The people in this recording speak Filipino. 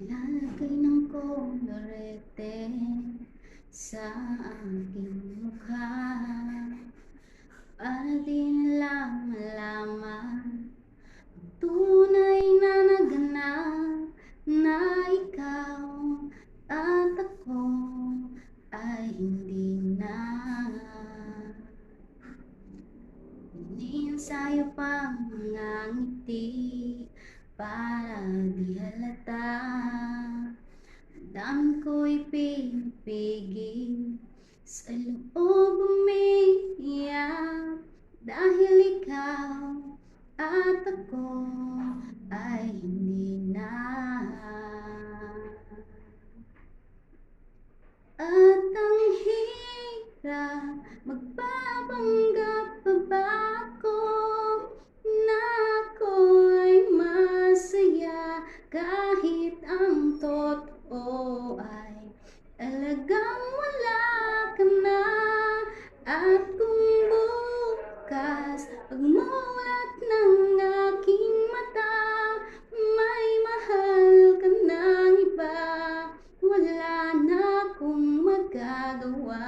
Naglalagay ng kolorete sa aking mukha. Para di nila malaman Ang tunay na naganap Na ikaw at ako ay hindi na. Iniensayo pa ang mga ngiti para di halata Ang dami ko'y pinipigil Sa loob umiiyak Dahil ikaw at ako ay hindi na. At ang hirap Magpapanggap uma gadoa.